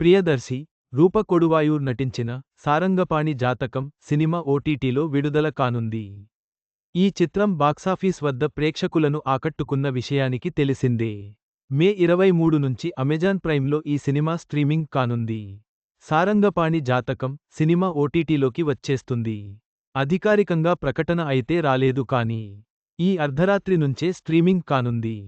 ప్రియదర్శి రూప కొడువాయూర్ నటించిన సారంగపాణి జాతకం సినిమా ఓటీటీలో విడుదల కానుంది. ఈ చిత్రం బాక్సాఫీస్ వద్ద ప్రేక్షకులను ఆకట్టుకున్న విషయానికి తెలిసిందే. మే ఇరవై మూడు నుంచి అమెజాన్ ప్రైమ్లో ఈ సినిమా స్ట్రీమింగ్ కానుంది. సారంగపాణి జాతకం సినిమా ఓటీటీలోకి వచ్చేస్తుంది. అధికారికంగా ప్రకటన అయితే రాలేదు కానీ ఈ అర్ధరాత్రి నుంచే స్ట్రీమింగ్ కానుంది.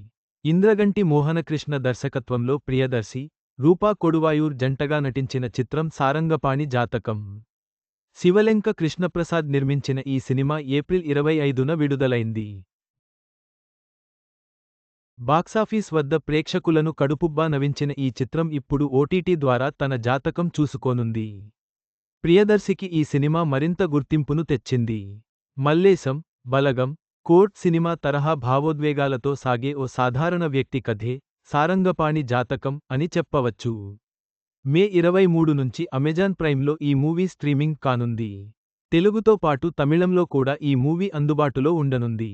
ఇంద్రగంటి మోహనకృష్ణ దర్శకత్వంలో ప్రియదర్శి రూపా కొడువాయూర్ జంటగా నటించిన చిత్రం సారంగపాణి జాతకం. శివలెంక కృష్ణప్రసాద్ నిర్మించిన ఈ సినిమా ఏప్రిల్ ఇరవై ఐదున విడుదలైంది. బాక్సాఫీస్ వద్ద ప్రేక్షకులను కడుపుబ్బా నవించిన ఈ చిత్రం ఇప్పుడు ఓటీటీ ద్వారా తన జాతకం చూసుకోనుంది. ప్రియదర్శికి ఈ సినిమా మరింత గుర్తింపును తెచ్చింది. మల్లేశం బలగం కోర్ట్ సినిమా తరహా భావోద్వేగాలతో సాగే ఓ సాధారణ వ్యక్తి కథే సారంగపాణి జాతకం అని చెప్పవచ్చు. మే ఇరవై మూడు నుంచి అమెజాన్ ప్రైమ్లో ఈ మూవీ స్ట్రీమింగ్ కానుంది. తెలుగుతో పాటు తమిళంలో కూడా ఈ మూవీ అందుబాటులో ఉండనుంది.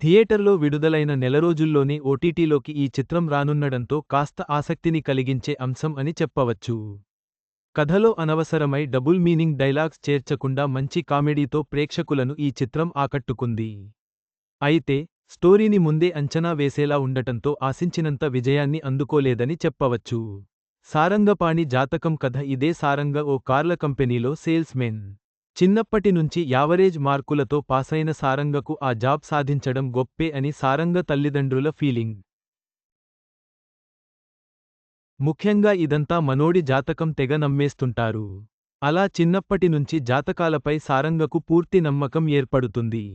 థియేటర్లో విడుదలైన నెల రోజుల్లోనే ఓటీటీలోకి ఈ చిత్రం రానున్నడంతో కాస్త ఆసక్తిని కలిగించే అంశం అని చెప్పవచ్చు. కథలో అనవసరమై డబుల్ మీనింగ్ డైలాగ్స్ చేర్చకుండా మంచి కామెడీతో ప్రేక్షకులను ఈ చిత్రం ఆకట్టుకుంది. అయితే స్టోరీని ముందే అంచనా వేసేలా ఉండటంతో ఆశించినంత విజయాన్ని అందుకోలేదని చెప్పవచ్చు. సారంగపాణి జాతకం కథ ఇదే సారంగ ఓ కార్ల కంపెనీలో సేల్స్మెన్. చిన్నప్పటి నుంచి యావరేజ్ మార్కులతో పాసైన సారంగకు ఆ జాబ్ సాధించడం గొప్పే అని సారంగ తల్లిదండ్రుల ఫీలింగ్. ముఖ్యంగా ఇదంతా మనోడి జాతకం తెగ నమ్మేస్తుంటారు. అలా చిన్నప్పటి నుంచి జాతకాలపై సారంగకు పూర్తి నమ్మకం ఏర్పడుతుంది.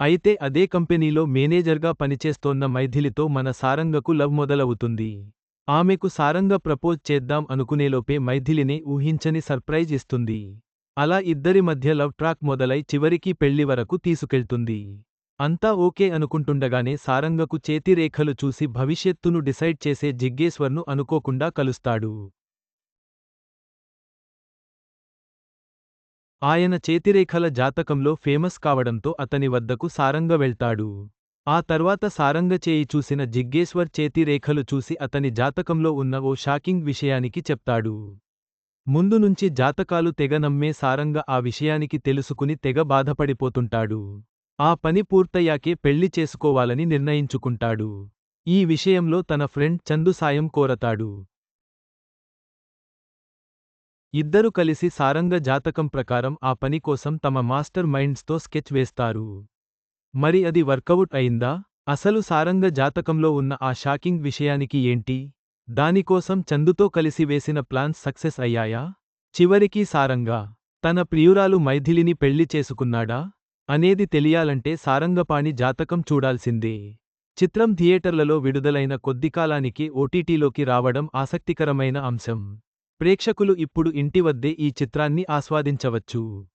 అయితే అదే కంపెనీలో మేనేజర్గా పనిచేస్తోన్న మైథిలితో మన సారంగకు లవ్ మొదలవుతుంది. ఆమెకు సారంగ ప్రపోజ్ చేద్దాం అనుకునేలోపే మైథిలినే ఊహించని సర్ప్రైజ్ ఇస్తుంది. అలా ఇద్దరి మధ్య లవ్ ట్రాక్ మొదలై చివరికి పెళ్ళి వరకు తీసుకెళ్తుంది. అంతా ఓకే అనుకుంటుండగానే సారంగకు చేతిరేఖలు చూసి భవిష్యత్తును డిసైడ్ చేసే జిగ్గేశ్వర్ను అనుకోకుండా కలుస్తాడు. ఆయన చేతిరేఖల జాతకంలో ఫేమస్ కావడంతో అతని వద్దకు సారంగ వెళ్తాడు. ఆ తర్వాత సారంగ చేయి చూసిన జిగ్గేశ్వర్ చేతిరేఖలు చూసి అతని జాతకంలో ఉన్న ఓ షాకింగ్ విషయానికి చెప్తాడు. ముందు నుంచి జాతకాలు తెగ నమ్మే సారంగ ఆ విషయానికి తెలుసుకుని తెగ బాధపడిపోతుంటాడు. ఆ పని పూర్తయ్యాకే పెళ్ళి చేసుకోవాలని నిర్ణయించుకుంటాడు. ఈ విషయంలో తన ఫ్రెండ్ చందు సాయం కోరతాడు. ఇద్దరు కలిసి సారంగ జాతకం ప్రకారం ఆ పని కోసం తమ మాస్టర్ మైండ్స్తో స్కెచ్ వేస్తారు. మరి అది వర్కవుట్ అయిందా? అసలు సారంగ జాతకంలో ఉన్న ఆ షాకింగ్ విషయానికి ఏంటి? దానికోసం చందుతో కలిసి వేసిన ప్లాన్స్ సక్సెస్ అయ్యాయా? చివరికి సారంగా తన ప్రియురాలు మైథిలిని పెళ్ళి చేసుకున్నాడా? అనేది తెలియాలంటే సారంగపాణి జాతకం చూడాల్సిందే. చిత్రం థియేటర్లలో విడుదలైన కొద్దికాలానికి ఓటీటీలోకి రావడం ఆసక్తికరమైన అంశం. ప్రేక్షకులు ఇప్పుడు ఇంటి వద్దే ఈ చిత్రాన్ని ఆస్వాదించవచ్చు.